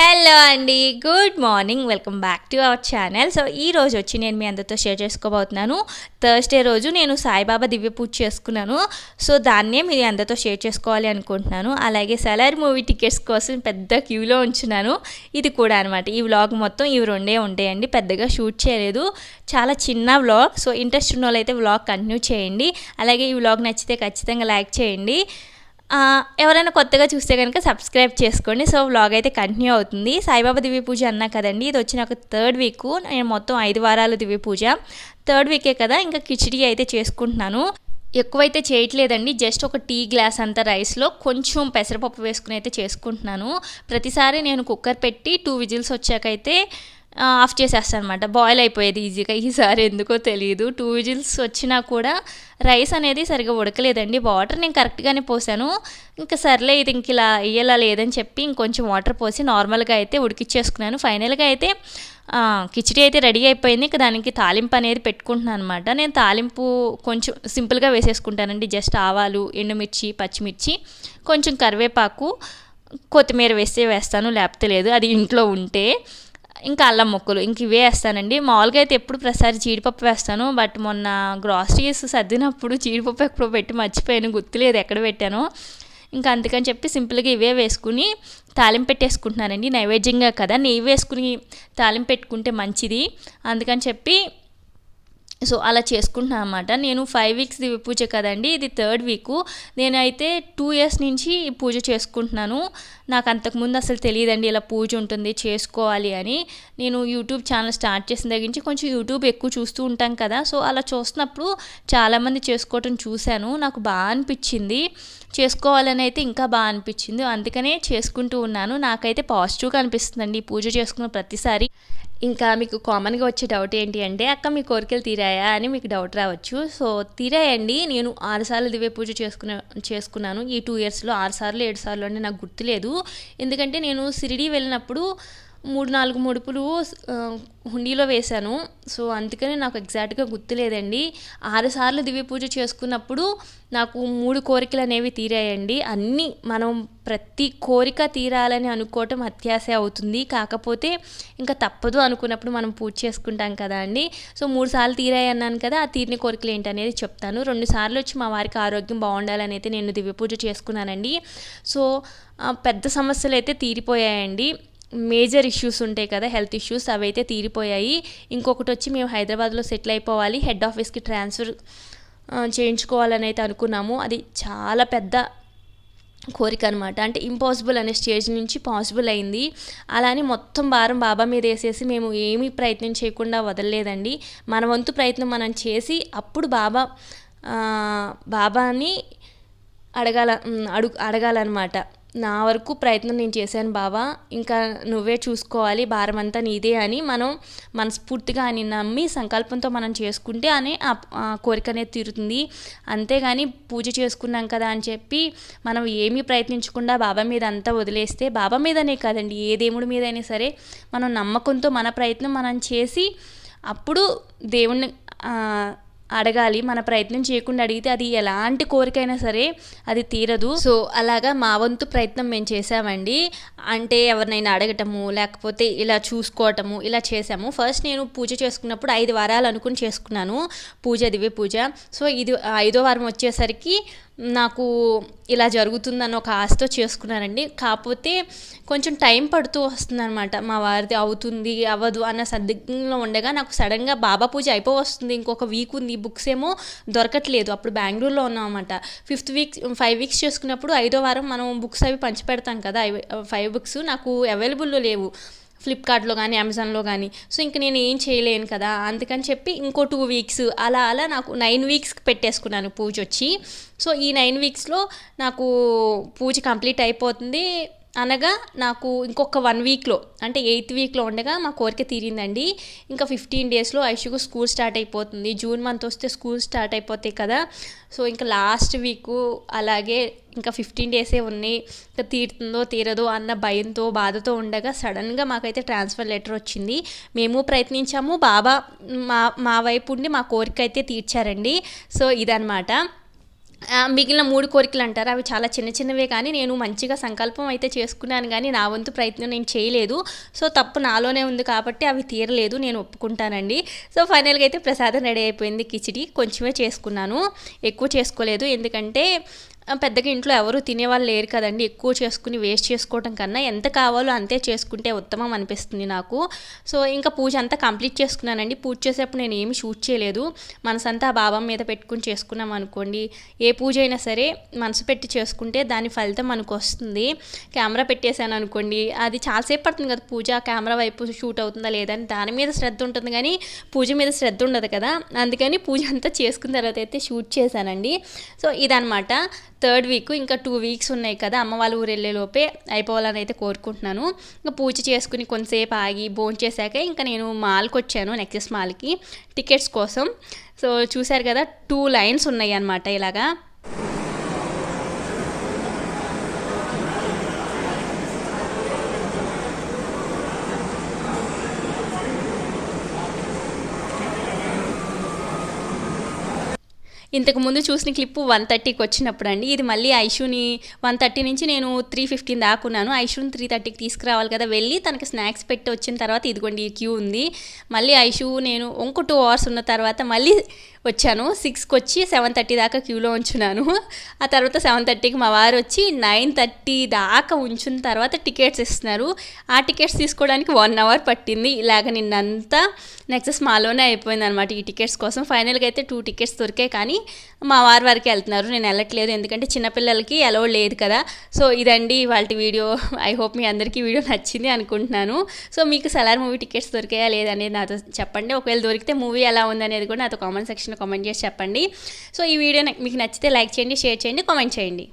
Hello అండి. Good morning welcome back to our channel so ఈ రోజు వచ్చి నేను మీ అందరితో షేర్ చేసుకోబోతున్నాను. థర్స్డే రోజు నేను సాయిబాబా దివ్య పూజ చేసుకున్నాను. సో దాన్నే మీ అందరితో షేర్ చేసుకోవాలి అనుకుంటున్నాను. అలాగే సెలార్ మూవీ టికెట్స్ కోసం పెద్ద క్యూలో ఉంచున్నాను. ఇది కూడా అనమాట ఈ వ్లాగ్ మొత్తం ఇవి రెండే ఉంటాయండి. పెద్దగా షూట్ చేయలేదు. చాలా చిన్న వ్లాగ్ సో ఇంట్రెస్ట్ ఉన్న వాళ్ళైతే వ్లాగ్ కంటిన్యూ చేయండి. అలాగే ఈ వ్లాగ్ నచ్చితే ఖచ్చితంగా లైక్ చేయండి. ఎవరైనా కొత్తగా చూస్తే కనుక సబ్స్క్రైబ్ చేసుకోండి. సో వ్లాగ్ అయితే కంటిన్యూ అవుతుంది. సాయిబాబా దివ్య పూజ అన్నా కదండి ఇది వచ్చి నాకు థర్డ్ వీక్ నేను మొత్తం ఐదు వారాలు దివ్య పూజ. థర్డ్ వీకే కదా ఇంకా కిచిడి అయితే చేసుకుంటున్నాను. ఎక్కువైతే చేయట్లేదండి. జస్ట్ ఒక టీ గ్లాస్ అంత రైస్లో కొంచెం పెసరపప్పు వేసుకుని అయితే చేసుకుంటున్నాను. ప్రతిసారి నేను కుక్కర్ పెట్టి టూ విజిల్స్ వచ్చాకైతే ఆఫ్ చేసేస్తాను అనమాట బాయిల్ అయిపోయేది ఈజీగా ఈసారి ఎందుకో తెలియదు టూ విజిల్స్ వచ్చినా కూడా రైస్ అనేది సరిగా ఉడకలేదండి. వాటర్ నేను కరెక్ట్గానే పోసాను. ఇంకా సర్లే ఇది ఇంక ఇలా వేయాలా లేదని చెప్పి ఇంకొంచెం వాటర్ పోసి నార్మల్గా అయితే ఉడికిచ్చేసుకున్నాను. ఫైనల్గా అయితే కిచిడి అయితే రెడీ అయిపోయింది. ఇంకా దానికి తాలింపు అనేది పెట్టుకుంటున్నాను అనమాట నేను తాలింపు కొంచెం సింపుల్గా వేసేసుకుంటానండి. జస్ట్ ఆవాలు ఎండుమిర్చి పచ్చిమిర్చి కొంచెం కరివేపాకు కొత్తిమీర వేస్తే వేస్తాను. లేకపోతే లేదు. అది ఇంట్లో ఉంటే ఇంకా అల్లం ముక్కలు ఇంక ఇవే వేస్తానండి. మామూలుగా అయితే ఎప్పుడు ప్రసారి జీడిపప్పు వేస్తాను బట్ మొన్న గ్రాసరీస్ సర్దినప్పుడు జీడిపప్పు ఎక్కడో పెట్టి మర్చిపోయాను గుర్తులేదు ఎక్కడ పెట్టానో. ఇంకా అందుకని చెప్పి సింపుల్గా ఇవే వేసుకుని తాలింపు పెట్టేసుకుంటున్నానండి. నైవేద్యంగా కదా నెయ్యి వేసుకుని తాలింపు పెట్టుకుంటే మంచిది. అందుకని చెప్పి సో అలా చేసుకుంటున్నాను అనమాట నేను ఫైవ్ వీక్స్ పూజ కదండి ఇది థర్డ్ వీకు నేనైతే టూ ఇయర్స్ నుంచి పూజ చేసుకుంటున్నాను. నాకు అంతకుముందు అసలు తెలియదండి ఇలా పూజ ఉంటుంది చేసుకోవాలి అని. నేను యూట్యూబ్ ఛానల్ స్టార్ట్ చేసిన దగ్గర నుంచి కొంచెం యూట్యూబ్ ఎక్కువ చూస్తూ ఉంటాం కదా. సో అలా చూస్తున్నప్పుడు చాలామంది చేసుకోవటం చూశాను. నాకు బాగా అనిపించింది. చేసుకోవాలని అయితే ఇంకా బాగా అనిపించింది. అందుకనే చేసుకుంటూ ఉన్నాను. నాకైతే పాజిటివ్గా అనిపిస్తుందండి పూజ చేసుకున్న ప్రతిసారి. ఇంకా మీకు కామన్గా వచ్చే డౌట్ ఏంటి అంటే అక్క మీ కోరికలు తీరాయా? అని మీకు డౌట్ రావచ్చు. సో తీరాయండి. నేను ఆరుసార్లు దివ్య పూజ చేసుకున్న చేసుకున్నాను. ఈ టూ ఇయర్స్లో ఆరు సార్లు ఏడు సార్లు అంటే నాకు గుర్తులేదు. ఎందుకంటే నేను సిరిడి వెళ్ళినప్పుడు మూడు నాలుగు ముడుపులు హుండీలో వేశాను. సో అందుకని నాకు ఎగ్జాక్ట్గా గుర్తులేదండి. ఆరు సార్లు దివ్య పూజ చేసుకున్నప్పుడు నాకు మూడు కోరికలు అనేవి తీరాయండి. అన్నీ మనం ప్రతి కోరిక తీరాలని అనుకోవటం అత్యాశ అవుతుంది. కాకపోతే ఇంకా తప్పదు అనుకున్నప్పుడు మనం పూజ చేసుకుంటాం కదా అండి. సో మూడు సార్లు తీరాయి అన్నాను కదా ఆ తీరిన కోరికలు ఏంటనేది చెప్తాను. రెండు సార్లు వచ్చి మా వారికి ఆరోగ్యం బాగుండాలని అయితే నేను దివ్య పూజ చేసుకున్నానండి. సో పెద్ద సమస్యలు అయితే తీరిపోయాయండి. మేజర్ ఇష్యూస్ ఉంటాయి కదా హెల్త్ ఇష్యూస్ అవి అయితే తీరిపోయాయి. ఇంకొకటి వచ్చి మేము హైదరాబాద్లో సెటిల్ అయిపోవాలి హెడ్ ఆఫీస్కి ట్రాన్స్ఫర్ చేయించుకోవాలని అయితే అనుకున్నాము. అది చాలా పెద్ద కోరిక అనమాట అంటే ఇంపాసిబుల్ అనే స్టేజ్ నుంచి పాసిబుల్ అయింది. అలానే మొత్తం భారం బాబా మీద వేసేసి మేము ఏమీ ప్రయత్నం చేయకుండా వదలలేదండి. మన వంతు ప్రయత్నం మనం చేసి అప్పుడు బాబా బాబాని అడగాల అడుగు అడగాలన్నమాట. నా వరకు ప్రయత్నం నేను చేశాను బాబా ఇంకా నువ్వే చూసుకోవాలి భారం అంతా నీదే అని మనం మనస్ఫూర్తిగా అని నమ్మి సంకల్పంతో మనం చేసుకుంటే అనే ఆ ఆ కోరిక అనేది తీరుతుంది. అంతేగాని పూజ చేసుకున్నాం కదా అని చెప్పి మనం ఏమీ ప్రయత్నించకుండా బాబా మీద అంతా వదిలేస్తే బాబా మీదనే కాదండి ఏ దేవుడి మీదైనా సరే మనం నమ్మకంతో మన ప్రయత్నం మనం చేసి అప్పుడు దేవుణ్ణి అడగాలి. మన ప్రయత్నం చేయకుండా అడిగితే అది ఎలాంటి కోరికైనా సరే అది తీరదు. సో అలాగా మా వంతు ప్రయత్నం మేము చేసామండి అంటే ఎవరినైనా అడగటము లేకపోతే ఇలా చూసుకోవటము ఇలా చేసాము ఫస్ట్ నేను పూజ చేసుకున్నప్పుడు ఐదు వారాలు అనుకుని చేసుకున్నాను. పూజ దివ్య పూజ. సో ఇది ఐదో వారం వచ్చేసరికి నాకు ఇలా జరుగుతుందని ఒక ఆశతో చేసుకున్నానండి కాకపోతే కొంచెం టైం పడుతూ వస్తుందన్నమాట. మా వారిది అవుతుంది అవ్వదు అన్న సందిగ్ధంలో ఉండగా నాకు సడన్గా బాబా పూజ అయిపో వస్తుంది ఇంకొక వీక్ ఉంది బుక్స్ ఏమో దొరకట్లేదు. అప్పుడు బెంగళూరులో ఉన్నాం అనమాట ఫిఫ్త్ వీక్ ఫైవ్ వీక్స్ చేసుకున్నప్పుడు ఐదో వారం మనం బుక్స్ అవి పంచి పెడతాం కదా ఫైవ్ బుక్స్ నాకు అవైలబుల్లో లేవు. ఫ్లిప్కార్ట్లో కానీ అమెజాన్లో కానీ. సో ఇంక నేను ఏం చేయలేను కదా. అందుకని చెప్పి ఇంకో టూ వీక్స్ అలా అలా నాకు నైన్ వీక్స్కి పెట్టేసుకున్నాను పూజ వచ్చి సో ఈ నైన్ వీక్స్లో నాకు పూజ కంప్లీట్ అయిపోతుంది. అనగా నాకు ఇంకొక వన్ వీక్లో అంటే ఎయిత్ వీక్లో ఉండగా మా కోరిక తీరిందండి. ఇంకా ఫిఫ్టీన్ డేస్లో ఐషుకు స్కూల్ స్టార్ట్ అయిపోతుంది. జూన్ మంత్ వస్తే స్కూల్ స్టార్ట్ అయిపోతాయి కదా. సో ఇంకా లాస్ట్ వీకు అలాగే ఇంకా ఫిఫ్టీన్ డేసే ఉన్నాయి. ఇంకా తీరుతుందో తీరదో అన్న భయంతో బాధతో ఉండగా సడన్గా మాకైతే ట్రాన్స్ఫర్ లెటర్ వచ్చింది. మేము ప్రయత్నించాము. బాబా మా మా వైపు ఉండి మా కోరిక అయితే తీర్చారండి. సో ఇదనమాట మిగిలిన మూడు కోరికలు అంటారు. అవి చాలా చిన్న చిన్నవే కానీ నేను మంచిగా సంకల్పం అయితే చేసుకున్నాను కానీ నా వంతు ప్రయత్నం నేను చేయలేదు. సో తప్పు నాలోనే ఉంది కాబట్టి అవి తీరలేదు. నేను ఒప్పుకుంటానండి. సో ఫైనల్గా అయితే ప్రసాదం రెడీ అయిపోయింది. కిచిడి కొంచెమే చేసుకున్నాను. ఎక్కువ చేసుకోలేదు. ఎందుకంటే పెద్దగా ఇంట్లో ఎవరు తినేవాళ్ళు లేరు కదండి. ఎక్కువ చేసుకుని వేస్ట్ చేసుకోవడం కన్నా ఎంత కావాలో అంతే చేసుకుంటే ఉత్తమం అనిపిస్తుంది నాకు. సో ఇంకా పూజ అంతా కంప్లీట్ చేసుకున్నానండి. పూజ చేసేప్పుడు నేను ఏమి షూట్ చేయలేదు. మనసంతా ఆ బాబా మీద పెట్టుకుని చేసుకున్నాం అనుకోండి. ఏ పూజ అయినా సరే మనసు పెట్టి చేసుకుంటే దాని ఫలితం మనకు వస్తుంది. కెమెరా పెట్టేశాను అనుకోండి. అది చాలాసేపు పడుతుంది కదా పూజ. కెమెరా వైపు షూట్ అవుతుందా లేదా అని దాని మీద శ్రద్ధ ఉంటుంది కానీ పూజ మీద శ్రద్ధ ఉండదు కదా. అందుకని పూజ అంతా చేసుకున్న తర్వాత అయితే షూట్ చేశానండి. సో ఇదనమాట థర్డ్ వీక్ ఇంకా టూ వీక్స్ ఉన్నాయి కదా అమ్మ వాళ్ళ ఊరు వెళ్ళే లోపే అయిపోవాలని అయితే కోరుకుంటున్నాను. ఇంకా పూజ చేసుకుని కొంతసేపు ఆగి భోజనం చేశాక ఇంకా నేను మాల్కి వచ్చాను నెక్సెస్ మాల్కి టికెట్స్ కోసం. సో చూశారు కదా టూ లైన్స్ ఉన్నాయి అనమాట ఇలాగా. ఇంతకు ముందు చూసిన క్లిప్ వన్ థర్టీకి వచ్చినప్పుడు అండి ఇది మళ్ళీ ఐషుని వన్ థర్టీ నుంచి నేను త్రీ ఫిఫ్టీన్ దాకున్నాను ఐషుని త్రీ థర్టీకి తీసుకురావాలి కదా వెళ్ళి తనకి స్నాక్స్ పెట్టి వచ్చిన తర్వాత ఇదిగోండి క్యూ ఉంది. మళ్ళీ ఐషు నేను ఇంకో టూ అవర్స్ ఉన్న తర్వాత మళ్ళీ వచ్చాను. సిక్స్కి వచ్చి సెవెన్ థర్టీ దాకా క్యూలో ఉంచున్నాను. ఆ తర్వాత సెవెన్ థర్టీకి మా వారు వచ్చి నైన్ థర్టీ దాకా ఉంచిన తర్వాత టికెట్స్ ఇస్తున్నారు. ఆ టికెట్స్ తీసుకోవడానికి వన్ అవర్ పట్టింది. ఇలాగ నిన్నంతా నెక్సెస్ మాలోనే అయిపోయింది అనమాట ఈ టికెట్స్ కోసం. ఫైనల్గా అయితే టూ టికెట్స్ దొరికాయి కానీ మా వారి వారికి వెళ్తున్నారు. నేను వెళ్ళట్లేదు. ఎందుకంటే చిన్నపిల్లలకి ఎలవ లేదు కదా. సో ఇదండి వాళ్ళ వీడియో. ఐ హోప్ మీ అందరికీ వీడియో నచ్చింది అనుకుంటున్నాను. సో మీకు సలార్ మూవీ టికెట్స్ దొరికాయా లేదనేది నాతో చెప్పండి. ఒకవేళ దొరికితే మూవీ ఎలా ఉందనేది కూడా నాతో కామెంట్ సెక్షన్లో కామెంట్ చేసి చెప్పండి. సో ఈ వీడియో నాకు- మీకు నచ్చితే లైక్ చేయండి షేర్ చేయండి కామెంట్ చేయండి.